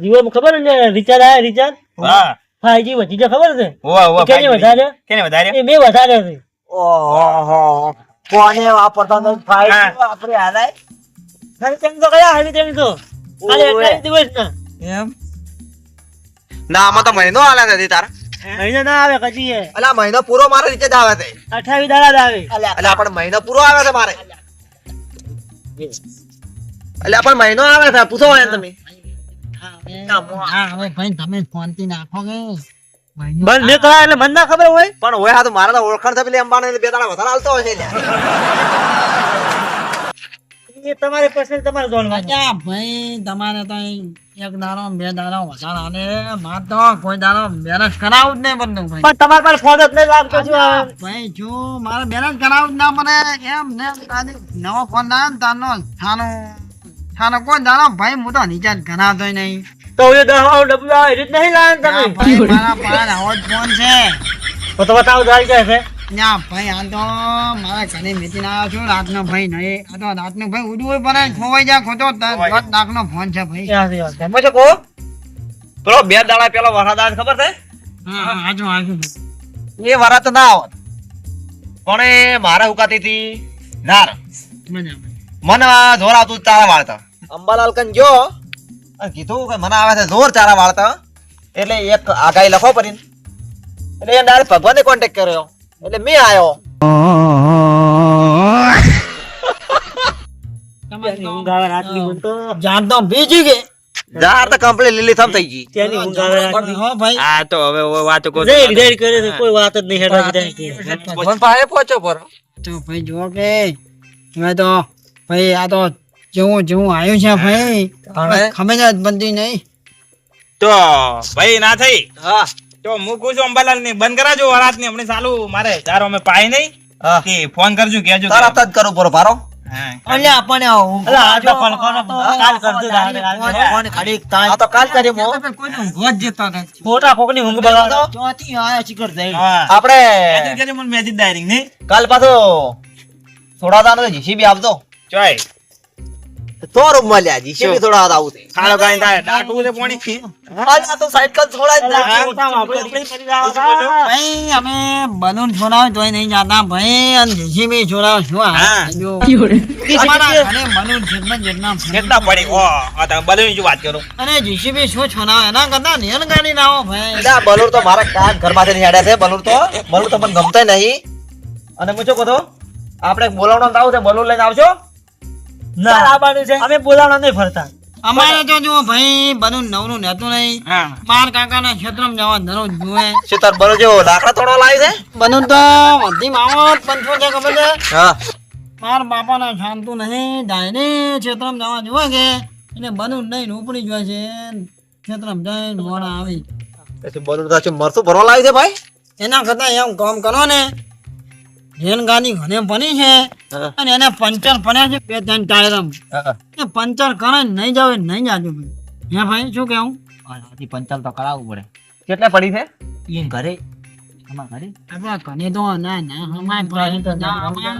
જીવો ખબર ને રિચાર્જ આયા રિચાર્જ હા. ફાઈવજી વધી છે ખબર છે? હોવા હોવા કેને વધારે? કેને વધારે? એ મેં વધારે છે. ઓહો કોને વાપરતા તો ફાઈવ હા. આપણે હાલાય ખાલી તેમ તો કયા હાલી તેમ તો. ખાલી ઓવે. દિવસ ના એમ? ના આમાં તો મહિનો આલા નથી તારા. મહિનો ના આવે કદી એ. અલા મહિનો પૂરો મારે રીતે આવે છે. અઠાવીસ દાડા આવે. એટલે આપણે મહિનો પૂરો આવે છે મારે. એટલે પણ મહિનો આવે છે પૂછો તમે. હા. હવે ભાઈ તમે ફોનથી નાખો કે. બંધ મેં કરાય એટલે મને ના ખબર હોય. પણ હોય હા તો મારે તો ઓળખાણ છે પેલી અંબાણી બે દાડા વધારે હાલતો હશે લ્યા. તમારે પસંદ તમારે જોવાનું. ભાઈ તમારે તો એક દાડો બે દાડો વધારે આને માર તો કોઈ દાડો બેલેન્સ કરાવું જ નહીં બંને ભાઈ. પણ તમારે પાસે ફોન જ નહીં લાગતો શું ભાઈ જો મારે બેલેન્સ કરાવું જ ના મને એમ ને નવો ફોન ને તારનો થાનો થાનો કોઈ દાડો ભાઈ હું તો રિચાર્જ કરાવતો નહીં. તો એ દહાવ ડબલા એ રીત નહીં લાવે તમે. મારા પાસે હોટ ફોન છે. તો તો બતાવો જાય જાય છે. ના ભાઈ આ તો મારા ઘરે મેચીને આવ્યો છું રાતનો ભાઈ નહીં. આ તો રાતનો ભાઈ ઉડવું પડે ખોવાઈ જાય ખોટો દસ લાખનો ફોન છે ભાઈ. વાત. કહો. પેલો બે દાડા પેલો વરસાદ આવે ખબર છે? હા હા આજુ આજુ એ વરા તો ના આવત. પણ એ મારા હુકાતી હતી નાર મને જોર આવતું તારા વાળતા. અંબાલાલ કન જો અને કીધું કે મને આવે છે જોર ચારા વાળતા એટલે એક આગાહી લખો પડીને એટલે એ ડાયરેક્ટ ભગવાને કોન્ટેક કર્યો. એટલે મેં આવ્યો ત્યાંની ઊંઘ આવે રાતની મને તો. જાણ તો બીજી કે જાર તો કમ્પ્લીટ લીલી થમ થઈ ગઈ. ત્યાંની ઊંઘ આવે હો ભાઈ. આ તો હવે વાતો કહો રેડ રેડ કરે છે કોઈ વાત જ નહીં. ભગવાન પાસે પહોંચો પર. ભાઈ કે તો ભાઈ આ તો જેવું જેવું આવ્યું છે ભાઈ. હવે? ખબર જ બનતી નહીં. તો ભાઈ ના થઈ? હા. તો મૂકું છું અંબાલાલ ને બંધ કરાજો વરાતની હમણાં ચાલુ. મારે તારો અમે પાય નહીં કે ફોન કરજો કેજો તરત જ કરું પરો પારો. હા. અલ્યા પણ ઊંઘ અલા, કાલ કરજો તારે, કાલ કરજો. ફોન ખાલી આ તો કાલ કરી મો કોઈનો ઊંઘ જ જતો નથી. ખોટા કોકની ઊંઘ બગાડો. ચોથી આયા શિખર થઈ. આપણે મેસેજ મને મેસેજ ડાયરેક્ટ નહીં. કાલ પાછો થોડા દાનો જીસીબી આપજો. ચોય. તો મળ્યા માં લ્યા થોડા દાવ આવું છે? ખાડો કાંઈ થાય ડાટું છે ફી આ તો સાયકલ થોડા જ ભાઈ અમે બલૂન છોડાવ તોય નહીં જાતા. ભાઈ અને જેસીબી છોડાવ શું હા. જો. અમારા બલૂન જેટલા જેટલા કેટલા પડી ઓ આ તમે બધું શું વાત કરો. અને જેસીબી શું છોડાવ? એના કરતા નેલ ગાડી લાવો ભાઈ. એટલે આ તો મારા છે. તો તો મને ગમતા નહીં. અને હું શું કહું છું? આપણે બોલાવવાનું આવું છે. બલૂન લઈને આવજો. ના. આવવાનું છે અમે બોલાવવા નહીં ફરતા. અમારે તો જો ભાઈ બલૂન નવરું નતું નહીં. બાર કાકાના ક્ષેત્રમાં જવા દરરોજ જુએ. શું તાર જેવો લાકડા તોડવા લાવી છે? બલૂન તો બધી માવો પંચો છે ખબર છે? માર બાપાને શાંતું નહીં ડાયરે ક્ષેત્રમાં જવા જુએ કે એટલે બલૂન લઈને ઉપડી જાય છે. ક્ષેત્રમાં જઈને મોડા આવી. પછી બલૂર તો શું ભરવા લાવી છે ભાઈ? એના કરતા એમ કામ કરો ને. રેલ ગાડી ઘણે બની છે અને એને પંચર પડ્યા છે બે ત્રણ ટાયરમ. એ પંચર કરે નહીં જાવ નહીં જાજો ભાઈ હે ભાઈ શું કેવું પંચર તો કરાવવું પડે. કેટલા પડી છે? એ ઘરે. અમારા ઘરે? આપણા ઘરે તો ના ના હમાય ભાઈ તો ના હમાય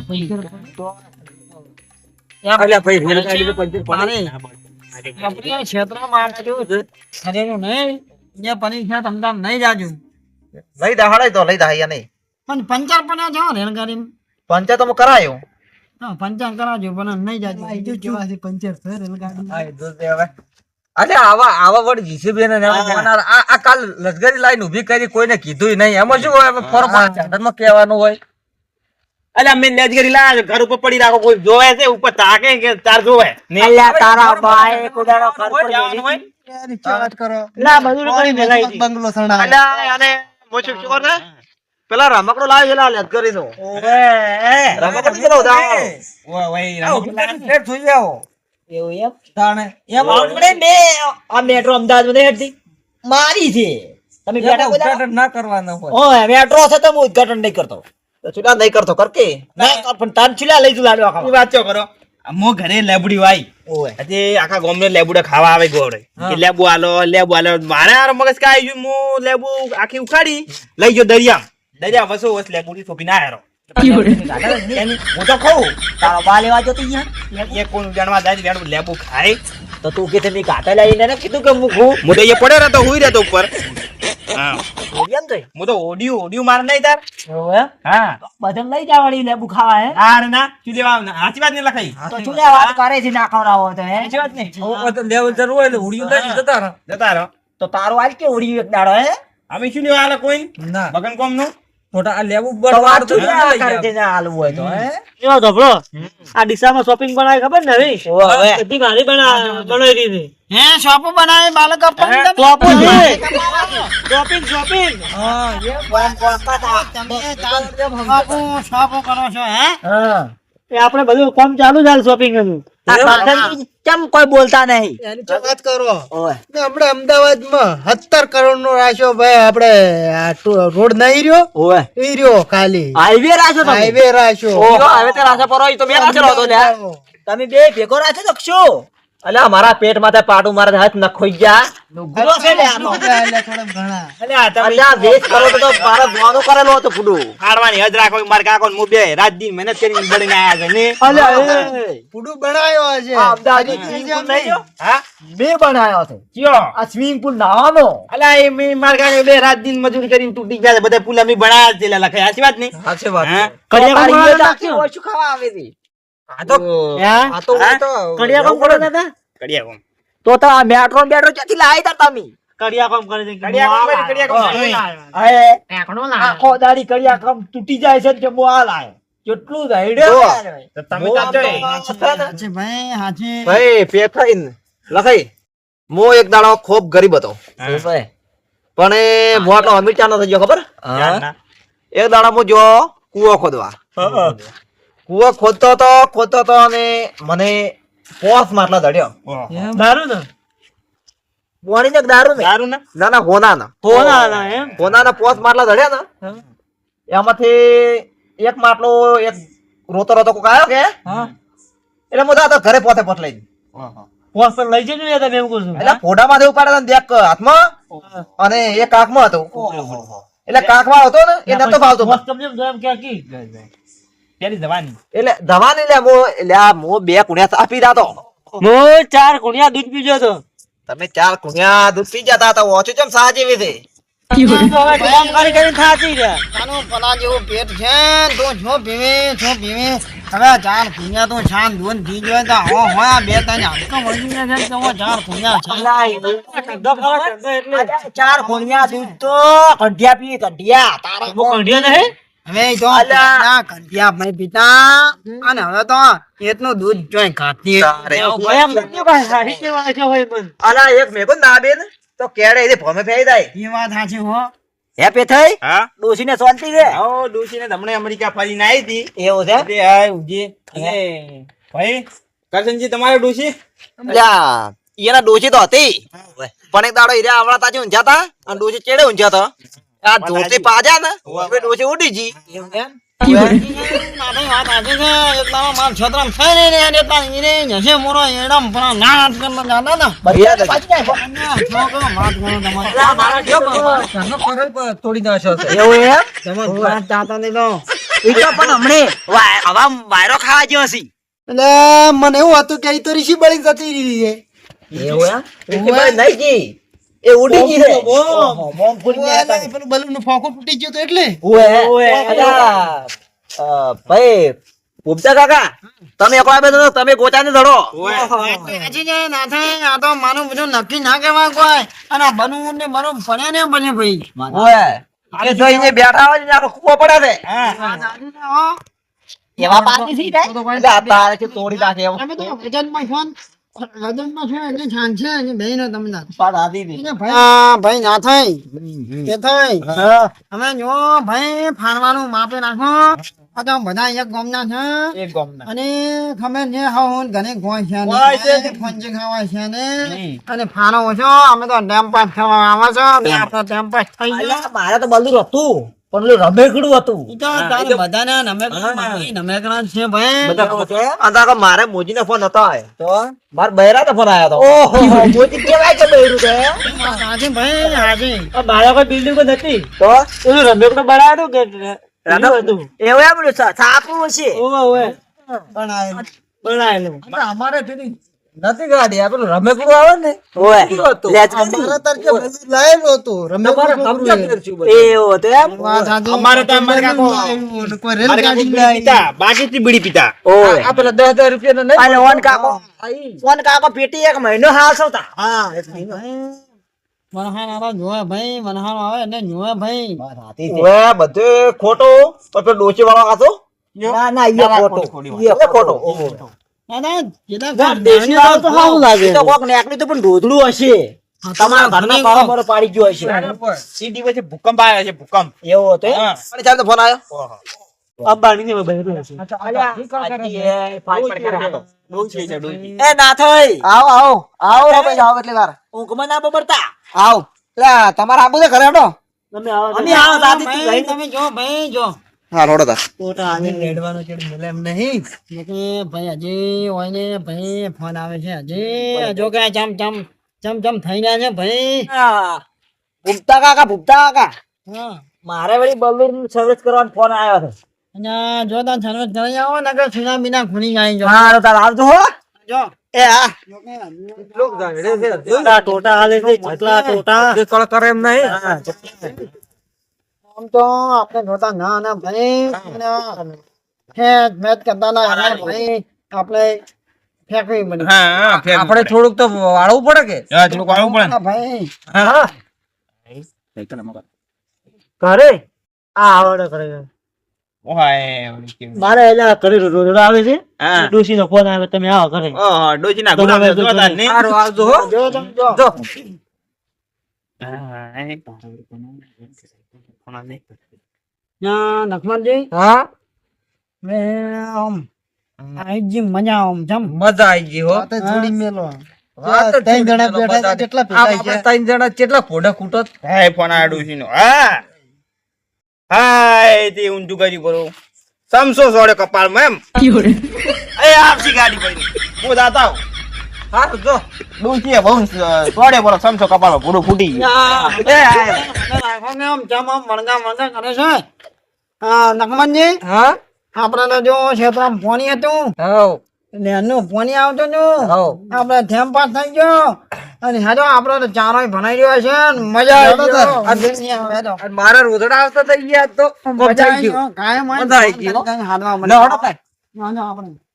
અલ્યા ભાઈ રેલગાડી તો પંચર પડે. આપણે ક્ષેત્રમાં કેવું છે. ખરેખર નહીં. તમતામ જાજો લઈ દહાડે તો લઈ દહાયા નહીં. પણ પંચર પણ છે હો રેલગાડીમાં પંચાયત તો કરાયું. હા પંચર કરાવજો પણ નહીં જાજો. બીજું કેવા છે પંચર છે રેલગાડી અરે આવા આવા વડ જીસીબી ને આ આ કાલ લશ્કરી લાઈન ઊભી કરી કોઈને કીધું નહીં. એમાં શું હોય? ફોરમાં કહેવાનું હોય. અલે મેં લેજ કરી લા ઘર ઉપર પડી રાખો કોઈ જોવે છે? ઉપર તાકે કે તાર જોવે? ને અલ્યા તારા ભાઈ કુડાનો ઘર પર જવાનું હોય? ના બધું કરી દેલાઈ બંગલો સણા અલ્યા અને મોચું શું કરે? પેલા રમકડો લાવી પેલા લશ્કરી નો ઓવે, એ. રમકડો કેટલો ઉધાર ઓ ભાઈ રામ એવું એમ? એમ આપણે મે આ મેટ્રો અમદાવાદમાં નહીં હેડતી? મારી છે. તમે બેટા કોઈ ના કરવાના હોય. ઓય, મેટ્રો છે તો હું ઉદ્ઘાટન નહીં કરતો. તો નહીં કરતો કર કે? ના પણ તાન ચુલા લઈ જુલા એ વાત ચો કરો. મો ઘરે લેબડી વાઈ. આજે આખા ગામને લેબુડા ખાવા આવે ગોળે કે લેબુ આલો લેબુ આલો. મારે મગજ કાઈ ગયું હું લેબુ આખી ઉખાડી લઈ ગયો દરિયા દરિયા વસો વસ ના હારો હું તો ખાઉં તારો બા લેવા જતો અહીંયા એ કોણ જાણવા જાય વેણ લેબુ ખાય. તો તો તું કે તમે કાંટા લઈને કીધું કે મૂકું. હું તો એ પડ્યો રહેતો હુઈ રહેતો ઉપર. હા. હું તો ઓડિયું ઓડિયું મારે નહીં તાર. હા. બધાને લઈ જવાની લેબુ ખાવા હે? હાર ના. શું લેવા સાચી વાત નહીં લખાઈ તો શું લે કરે છે ના ખવડાવો તો હે? સાચી વાત નહીં જતા જતા રહો. તો તારું આજ કે ઉડી એક દાડો હે? અમે શું લેવા આલે કોઈ? ના. બગન કોમનું હોય તો હે? એવો આ શોપિંગ બનાવી ખબર ને હવે બધી મારી બના- બનાવી દીધી. હે શોપો બનાવી બાલક અપન શોપો છે શોપિંગ શોપિંગ શોપો શોપો કરો છો હે? હા. એ આપણે બધું કામ ચાલુ ચાલે શોપિંગનું. કેમ કોઈ બોલતા નહીં? વાત કરો? આપડે આપણે અમદાવાદમાં સત્તર કરોડ નો રાખ્યો ભાઈ આપડે રોડ નહીં રહ્યો. એ રહ્યો ખાલી. હાઈવે રાખો હાઈવે રાખ્યો હવે તો રાજા પર તો બે લ્યા. તમે બે ભેગો રાખો તો શું અલ્યા મારા પેટ માથે પાટું મારા હાથ નખોઈ ગયા. નુગરો છે લે આનો. એટલે થોડા ઘણા. અલ્યા તમે અલ્યા વેચ કરો તો તો ગોનો કરેલો હતો ફૂડું હારવાની હજ રાખો માર કાકો મુ બે રાત દિન મહેનત કરીને બળીને આયા છે ને? અલ્યા એ. બનાયો છે અમદાવાદની swimming pool હા? બે બનાયો છે. કયો? આ સ્વિમિંગ પુલ નાવાનો. અલ્યા એ મેં મારા કાકો બે રાત દિન મજૂરી કરીને તૂટી ગયા છે બધા પુલ અમે બનાયા છે લખાય સાચી વાત નહીં? સાચી વાત કડિયા ખાવા આવે છે તો તો હા? તો કડિયા કામ કરો દાદા? કડિયા કોમ તો તો આ મેટ્રો બેટ્રો ક્યાંથી લાવી તા તમે? કડિયા કરે છે કડિયા કોમ કરી, કડિયા કોમ કરી. હે આખો દાડી કડિયા તૂટી જાય છે કે આ લાયો? કેટલું રાયડ્યો જો. યાર. તો તમે તો આપજો એ. હાચી ભાઈ હાચી ભાઈ પેથાઈન લખાઈ. મો એક દાડો ખૂબ ગરીબ હતો. પણ એ મોટો અમીર ચાનો થઈ ગયો ખબર. એક દાડો હું જો કુવો ખોદવા. કૂવો ખોદતો તો ખોદતો હતો અને મને પોસ માટલા દડ્યો. દારૂ ને? પોણી ને દારૂ ને. દારૂ ના? ના ના હોનાના. હોના ના એમ? હોનાના પોસ માટલા દડ્યા ને. એમાંથી એક માટલો એક રોતો રોતો કોક આવ્યો કે? એટલે હું તો ઘરે પોતે પોત લઈ પોસ લઈ જજો યાર તમે એમ કહું છું. એટલે ને દેખ હાથમાં અને એક કાખમાં હતો. એટલે કાકમાં હતો ને એ નતો ભાવતો પોસ તમને એમ એમ કે કી પેલી દવાની. એટલે દવાની લે મો એટલે આ મો બે કુણ્યા આપી દાતો મો ચાર કુણિયા દૂધ પીજો તો તમે ચાર કુણ્યા દૂધ પી જતા હતા ઓછું ચમ પલા જેવું છે ચાર કોણિયા દૂધ તો કંઢિયા પી કંઢિયા. તારા હું નહીં? હવે તો ના કંટિયા ભાઈ પિતા અને હવે તો એટલું દૂધ જોઈ ખાતી અલા એક મેકો ના બેન. તો કેડે એ ભમે ફેરી જાય એ વાત સાચી હો. શાંતિ તમને અમેરિકા ફરીને આવી હતી. એવું છે? તે હાય ઉજી ભાઈ કરશનજી તમારે ડોસી અલ્યા એના ડોસી તો હતી. પણ એક દાડો હીરા આવડા તાજી ઊંઝા અને ડોસી ચેડે ઊંઝા હતા? આ ધોતી પાજા ને? હવે ડોશી ઉડી જી. વાયરો ખાવા જેવો છે એટલે મને એવું હતું કે ઈ તો ઋષિ બળી જતી રહી છે એવું નહીં જી. એ ઉડી ગઈ છે. ઓહો, બોમ્બ ફૂટી ગયા પેલું બલૂનનું ફોકું તૂટી ગયું તો એટલે? ઓએ, અલ્યા, ભાઈ ઉપજા કાકા તમે એકલા બે તમે ગોચાને ધડો હજી જે ના થાય. આ તો મારું બધું નક્કી ના કહેવાય કોઈ. અને આ બનવું ને બનવું પડે ને બને ભાઈ. ઓય આ જો બેઠા હોય ને આખો કૂવો પડે છે. એવા પાછી થઈ જાય? તારે તોડી નાખે એમ છો એટલે છાન અને બેયનો તમને ના પાછા હાથી થી. એટલે ભાઈ હા, ભાઈ ના થાય. કે થાય. અમે જો ભાઈ ફાળવાનું માપે નાખો. આ તો બધા એક ગામના છે. એક ગામના. અને ખબર છે હા હું ઘરે ગોય છે ને. ફંજી ખાવાય છે ને. અને ફાળો છો અમે તો ડેમ પાસ થવા આવે છે આપણે ડેમ પાસ થઈ ગયા. મારે તો બધું હતું. પણ રમેકડું હતું. ઈ તો તારે નમેકડા નમેકડા છે ભાઈ. એવું છે? અને મારે મોજીનો ફોન હતો તો? માર બૈરા તો ફોન આવ્યો ઓહો મોતી કેવાય છે બૈરું છે હાજી ભાઈ હાજી આ બાળકો કોઈ બિલ્ડિંગ નથી. તો? પેલું રમેકડો બનાવ્યો કે એવું એમ સાપુ ઓવે ઓવે પણ અમારે નથી ગાડી આ પેલું રમેકડું આવે ને ઓય. અમારા લાયેલું હતું રમેકડું. એવું હતું એમ? અમારે તો અમારે કાકો- કોઈ મારે કાકો બીડી પીતા બાકી બીડી પીતા. ઓય. આ પેલા દસ હજાર રૂપિયા નહીં? અને ઓન કાકો. ઓન કાકો પેટી એક મહિનો હાસવતા હા મનહાણ આવે જોવે ભાઈ આવે જોવે ભાઈ. ઓય બધે ખોટું? પણ પેલો વાળો આતો? ના ના ખોટો. એ ખોટો. દાદા જેના તો સારું લાગે તો કોક નેકડી તો પણ ઢોધડું હશે. તમારા ઘરના પાડો પાડી ગયો હશે. સી દિવસે ભૂકંપ આવ્યો છે ભૂકંપ. એવો હતો અને ચાલ તો ફોન આવ્યો. અંબાણી ને બહેરું છે. એ ના થઈ. આવો આવો. આવો રમેશ આવો એટલે વાર. ઊંઘમાં ના બબડતા. આવો. એટલે તમારે આબુ છે ઘરે હટો તમે આવો અમે દાદી તમે જો ભાઈ જો. હા રોડો તા ટોટા આને રેડવાનો છે મળે એમ નહીં. કે ભાઈ હજી હોય ને ભાઈ ફોન આવે છે હજી જો કે ચમ ચમ ચમ ચમ થઈ ગયા છે ભાઈ. હા. ભૂપતા કાકા ભૂપતા કાકા. હા. મારે વળી બલૂર સર્વિસ કરવાનો ફોન આવ્યો છે. અને જો તાર સર્વિસ કરી આવો ને કે સીના બીના ખૂની જાય જો. હા તાર આવજો હો. જો. એ હા જો કે ટોટા ટોટા હાલે છે જેટલા ટોટા. કરે એમ નહીં. આમ તો આપણે જોતા ના ના ભાઈ. ખેત મેચ કરતા ના એના ભાઈ. આપણે ફેંકવી પડી. હા હા આપણે થોડુંક તો વાળવું પડે કે? હા થોડુંક વાળવું પડે. ને. હા, ભાઈ. હા ઘરે? આ આવડે કરે મારે એટલે કરી રોડ આવે છે. ડોસી નો ફોન આવે તમે આવો ઘરે. ડોસી ના ગુના જ હો. જો. તમે જો જો ત્યાં હા? મે આમ આઈજી મજા આમ જમ. મજા આવી ગઈ હો. થોડી મેલો. ત્રણ જણા બેઠા કેટલા. ભેગા આપણે ત્રણ જણા કેટલા ફોડા કૂટો હાય ફોન આ ડોશીનો. હા. હાય તે ઊંધું કરી બરો સમસો સોડે કપાળમાં એમ. એ આપસી ગાડી પડી. હું જાતા. સારું જો. ડોશીએ બહુ સોડે બોલો સમસો કપાળમાં પૂરું ફૂટી ગયું. એ આમ જમ આમ મણગા મણગા કરે છે. હા નકમનજી હા? આપણે જો ક્ષેત્રમાં પોણી હતું. હવ. એટલે એનું પોણી આવતું હવ. આપણે થેમ પાસ થઈ ગયો. અને હેડો આપણે તો ચારો ભણાઈ રહ્યો છે મજા આવી ગયો. મારા રોદડા આવતા થઈ ગયા તો મજા આવી ગયો. કાયમ મજા આવી હો. ના, ના, આપણે